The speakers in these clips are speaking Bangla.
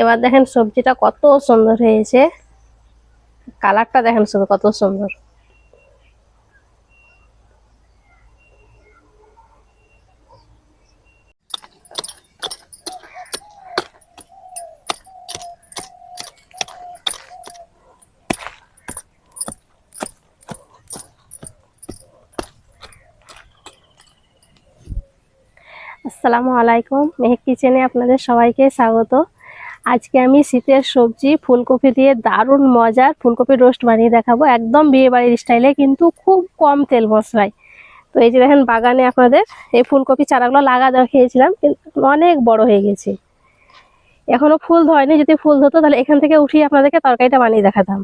এবার দেখেন সবজিটা কত সুন্দর হয়েছে। কালারটা দেখেন শুধু কত সুন্দর। আসসালামু আলাইকুম। মেহেক কিচেনে আপনাদের সবাইকে স্বাগত। আজকে আমি শীতের সবজি, ফুলকপি দিয়ে দারুণ মজার ফুলকপি রোস্ট বানিয়ে দেখাবো। একদম বিয়ে বাড়ির স্টাইলে কিন্তু খুব কম তেল মশলায়। তো এই যে দেখেন, বাগানে আপনাদের এই ফুলকপি চারাগুলো লাগা দেওয়া খেয়েছিলাম, কিন্তু অনেক বড় হয়ে গেছে। এখনও ফুল ধরেনি, যদি ফুল ধরতো তাহলে এখান থেকে উঠিয়ে আপনাদেরকে তরকারিটা বানিয়ে দেখাতাম।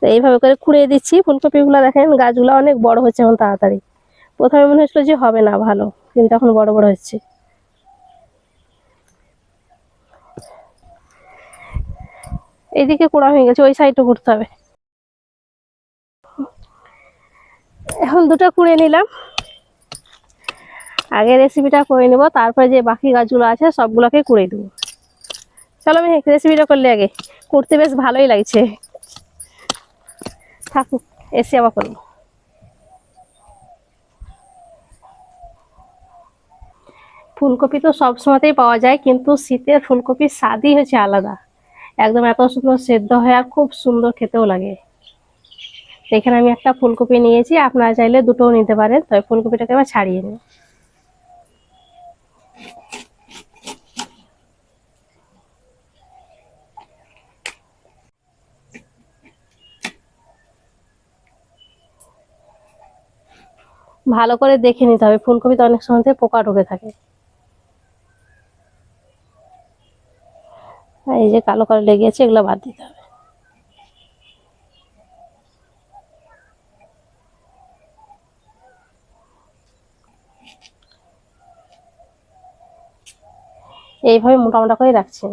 তো এইভাবে করে কুড়িয়ে দিচ্ছি। ফুলকপিগুলো দেখেন, গাছগুলো অনেক বড় হচ্ছে এখন তাড়াতাড়ি। প্রথমে মনে হচ্ছিল যে হবে না ভালো, কিন্তু এখন বড় বড় হচ্ছে। এইদিকে কোড়া হয়ে গেছে, ওই সাইডটা করতে হবে। এখন দুটো কুড়ে নিলাম। আগে রেসিপিটা করে নেব, তারপরে যে বাকি গাছগুলো আছে সবগুলোকে কুড়ে দেবো চলো আমি রেসিপিটা করলে আগে। করতে বেশ ভালোই লাগছে। থাকুক, এসে আবার করব। ফুলকপি তো সব সময়তেই পাওয়া যায়, কিন্তু শীতের ফুলকপির স্বাদই হচ্ছে আলাদা। একদম এত সুন্দর সেদ্ধ হয় খুব সুন্দর খেতেও লাগে। এখানে আমি একটা ফুলকপি নিয়েছি, আপনারা চাইলে দুটোও নিতে পারেন তবে ফুলকপিটাকে আবার ছাড়িয়ে নিন ভালো করে দেখে নিতে হবে, ফুলকপিতে অনেক সময় পোকা ঢুকে থাকে আর এই যে কালো কালো লেগে আছে এগুলো বাদ দিতে হবে। এইভাবে মোটা মোটা করে রাখছেন।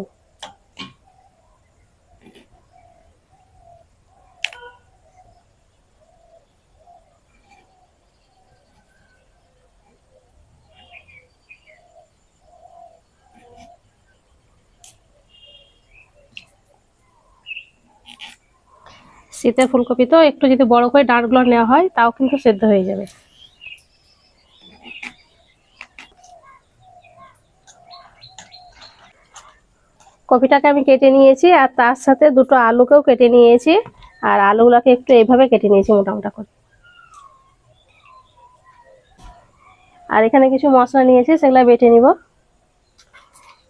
শীতের ফুলকপি তো একটু যদি বড় করে ডাঁটগুলো নেওয়া হয়, তাও কিন্তু সেদ্ধ হয়ে যাবে। কপিটাকে আমি কেটে নিয়েছি আর তার সাথে দুটো আলুকেও কেটে নিয়েছি। আর আলুগুলোকে একটু এইভাবে কেটে নিয়েছি মোটা মোটা করে। আর এখানে কিছু মশলা নিয়েছি, সেগুলো বেটে নিব।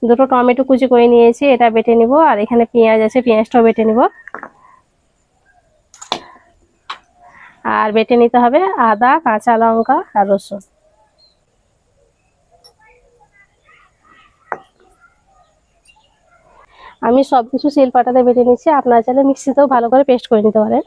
দুটো টমেটো কুচি করে নিয়েছি, এটা বেটে নিব। আর এখানে পেঁয়াজ আছে, পেঁয়াজটাও বেটে নিব। আর বেটে নিতে হবে আদা, কাঁচা লঙ্কা আর রসুন। আমি সবকিছু শিল পাটাতে বেটে নিচ্ছি। আপনারা চাইলে মিক্সিতেও ভালো করে পেস্ট করে নিতে পারেন।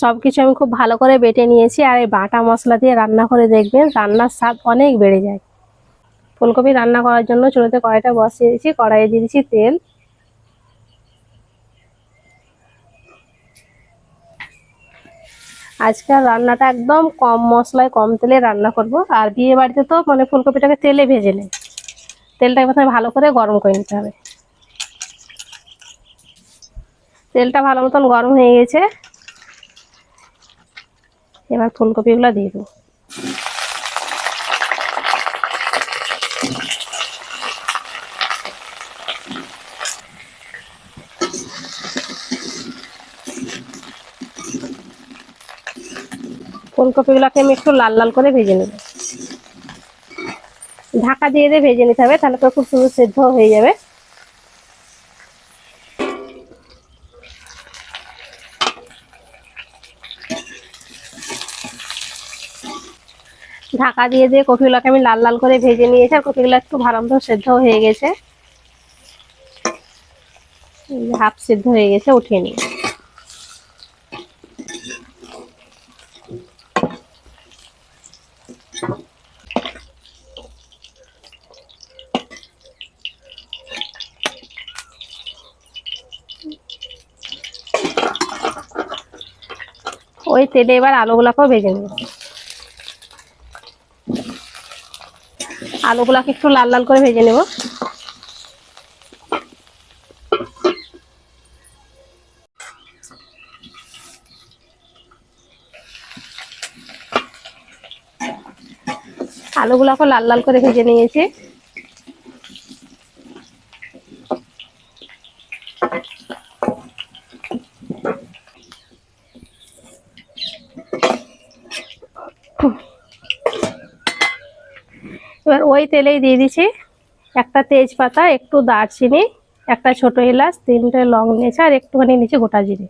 সব কিছু আমি খুব ভালো করে বেটে নিয়েছি আর এই বাটা মশলা দিয়ে রান্না করে দেখবেন, রান্নার স্বাদ অনেক বেড়ে যায়। ফুলকপি রান্না করার জন্য চুলোতে কড়াইটা বসিয়ে দিয়েছি, কড়াইয়ে দিয়ে দিয়েছি তেল। আজকাল রান্নাটা একদম কম মশলায়, কম তেলে রান্না করব। আর বিয়ে বাড়িতে তো মানে ফুলকপিটাকে তেলে ভেজে নেই। তেলটাকে প্রথমে ভালো করে গরম করে নিতে হবে। তেলটা ভালো মতন গরম হয়ে গেছে। এবার ফুলকপিগুলো দিয়ে দেবো। ফুলকপিগুলোকে আমি একটু লাল লাল করে ভেজে নেব। ঢাকা দিয়ে দিয়ে ভেজে নিতে হবে, তাহলে তো খুব সুন্দর সেদ্ধ হয়ে যাবে। ঢাকা দিয়ে দিয়ে কপিগুলোকে আমি লাল লাল করে ভেজে নিয়েছি, আর কপিগুলো একটু ভালো মতো সেদ্ধ হয়ে গেছে। হাফ সেদ্ধ হয়ে গেছে, উঠিয়ে নিই। ওই তেলে এবার আলুগুলাকেও ভেজে নেব আলুগুলাকে একটু লাল লাল করে ভেজে নেব। আলুগুলাকে লাল লাল করে ভেজে নিয়েছি এবার ওই তেলেই দিয়ে দিচ্ছি। একটা তেজপাতা, একটু দারচিনি, একটা ছোট এলাচ, তিনটে লং নিয়েছে আর একটুখানি নিচে গোটা জিরে।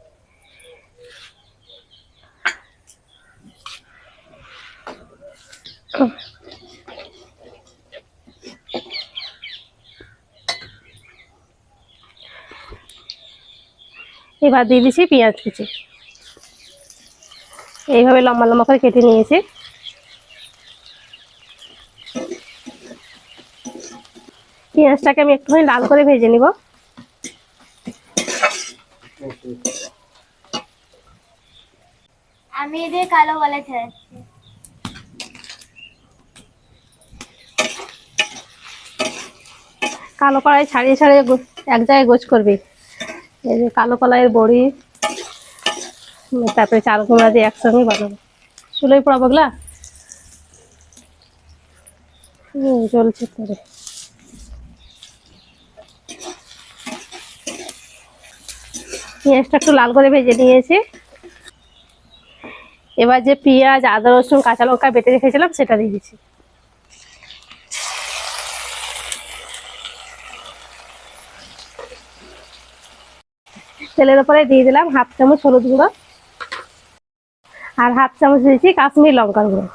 এবার দিয়ে দিচ্ছি পেঁয়াজ কুচি। এইভাবে লম্বা লম্বা করে কেটে নিয়েছি। পেঁয়াজটাকে আমি একটুখানি লাল করে ভেজে নিব। আমি এদের কালো বলেছে কালো কড়াই ছাড়িয়ে ছাড়িয়ে এক জায়গায় গোছ করবি। এই যে কালো কলাইয়ের বড়ি তারপরে চাল কুমড়া দিয়ে একসঙ্গে বানাবো। চুলোই পড়াবো গলা চলছে তোরে। পেঁয়াজটা একটু লাল করে ভেজে নিয়েছি। এবার যে পেঁয়াজ, আদা, রসুন, কাঁচা লঙ্কা বেটে রেখেছিলাম, সেটা দিয়ে দিচ্ছি। তেলের উপরে দিয়ে দিলাম হাফ চামচ হলুদ গুঁড়ো আর হাফ চামচ দিয়েছি কাশ্মীর লঙ্কার গুঁড়ো।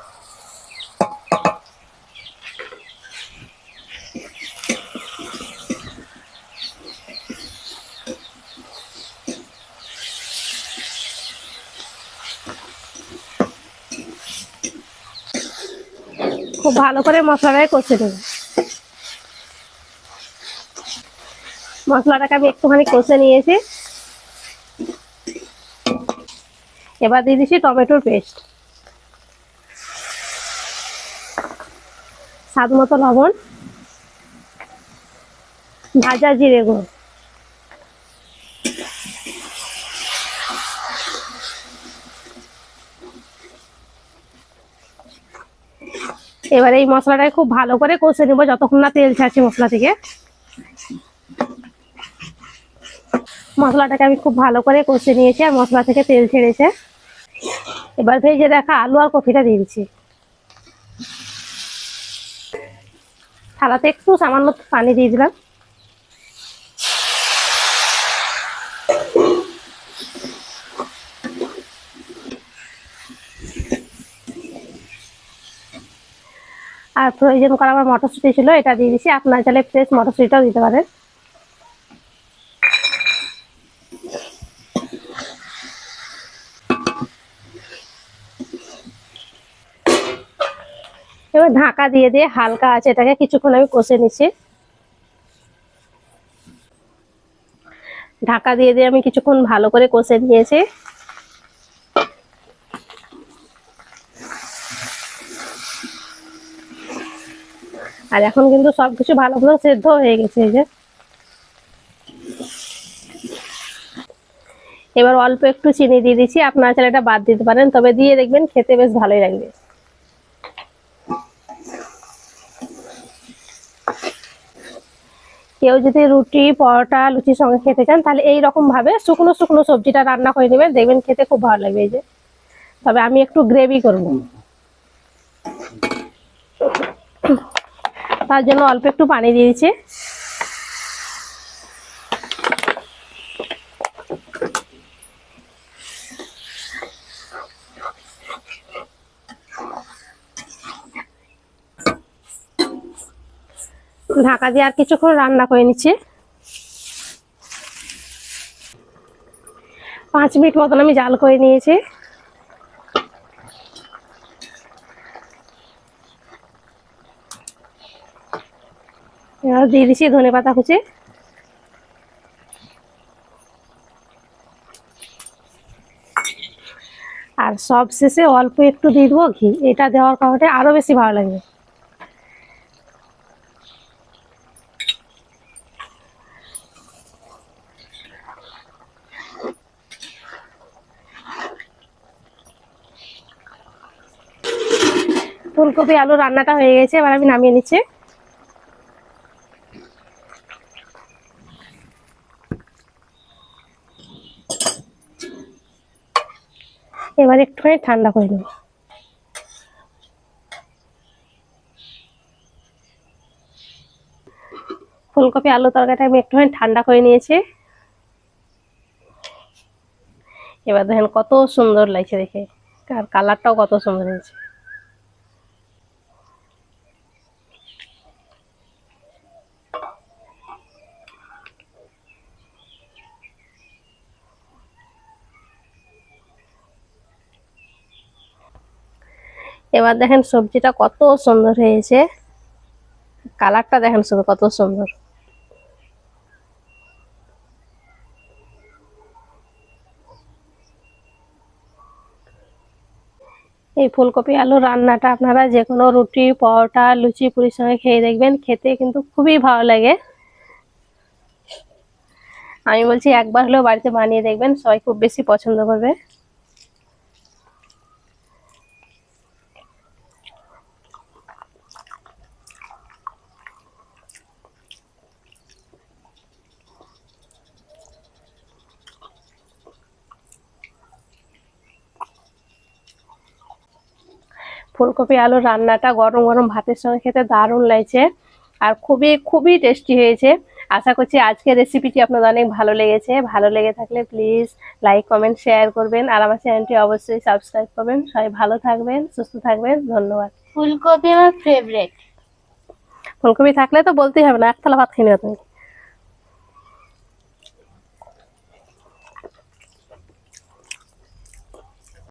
খুব ভালো করে মশলাটাকে কষে দেবো মশলাটাকে আমি একটুখানি কষে নিয়েছি। এবার দিয়ে দিচ্ছি টমেটোর পেস্ট। স্বাদ মতো লবণ, ভাজা জিরে গুঁড়ো। এবার এই মশলাটাকে খুব ভালো করে কষে নেব যতক্ষণ না তেল ছাড়ছি মশলা থেকে। মশলাটাকে আমি খুব ভালো করে কষে নিয়েছি আর মশলা থেকে তেল ছেড়েছে। এবার ভেজে দেখা আলু আর কফিটা দিয়ে দিচ্ছি। থালাতে একটু সামান্য পানি দিয়ে দিলাম। আর প্রয়োজন করা আমার মটরশুঁটি ছিল, এটা দিয়ে দিচ্ছি আপনার চাইলে ফ্রেশ মটরশুঁটিটাও দিতে পারেন। এবার ঢাকা দিয়ে দিয়ে হালকা আছে, এটাকে কিছুক্ষণ আমি কষে নিচ্ছি। ঢাকা দিয়ে দিয়ে আমি কিছুক্ষণ ভালো করে কষে নিয়েছি। আর এখন কিন্তু সবকিছু ভালো করে সেদ্ধ হয়ে গেছে এই যে। এবার অল্প একটু চিনি দিয়ে দিচ্ছি, আপনারা চাইলে এটা বাদ দিতে পারেন, তবে দিয়ে দেখবেন খেতে বেশ ভালোই লাগবে। কেউ যদি রুটি, পরোটা, লুচির সঙ্গে খেতে চান, তাহলে এই রকম ভাবে শুকনো শুকনো সবজিটা রান্না করে নেবেন, দেখবেন খেতে খুব ভালো লাগবে এই যে। তবে আমি একটু গ্রেভি করব। তার জন্য অল্প একটু পানি দিয়ে দিচ্ছি। ঢাকা দিয়ে আর কিছুক্ষণ রান্না করে নিচ্ছি। পাঁচ মিনিট মতন আমি জাল করে নিয়েছি। এবার দিয়ে দিচ্ছি ধনে পাতা কুচি। আর সব শেষে অল্প একটু দিয়ে দেবো ঘি। এটা দেওয়ার কারণে আরও বেশি ভালো লাগবে। ফুলকপি, আলু রান্নাটা হয়ে গেছে, এবার আমি নামিয়ে নিচ্ছি এবার একটুখানি ঠান্ডা করে নেব। ফুলকপি, আলু তরকারিটা আমি একটুখানি ঠান্ডা করে নিয়েছি। এবার দেখেন কত সুন্দর লাগছে দেখে, আর কালারটাও কত সুন্দর হয়েছে। এবার দেখেন সবজিটা কত সুন্দর হয়েছে। কালারটা দেখেন শুধু কত সুন্দর। এই ফুলকপি আলু রান্নাটা আপনারা যে কোনো রুটি, পরোটা, লুচি, পুরির সঙ্গে খেয়ে দেখবেন। খেতে কিন্তু খুবই ভালো লাগে। আমি বলছি একবার হলেও বাড়িতে বানিয়ে দেখবেন, সবাই খুব বেশি পছন্দ করবে। ফুলকপি আলুর রান্নাটা গরম গরম ভাতের সঙ্গে খেতে দারুণ লাগছে আর খুবই খুবই টেস্টি হয়েছে। আশা করছি আজকের রেসিপিটি আপনাদের অনেক ভালো লেগেছে। ভালো লেগে থাকলে প্লিজ লাইক কমেন্ট শেয়ার করবেন। আর আমার চ্যানেলটি অবশ্যই সাবস্ক্রাইব করবেন। সবাই ভালো থাকবেন সুস্থ থাকবেন। ধন্যবাদ। ফুলকপি আমার ফেভারিট ফুলকপি থাকলে তো বলতেই হবে না একতলা ভাত খেয়ে নেবে তুমি।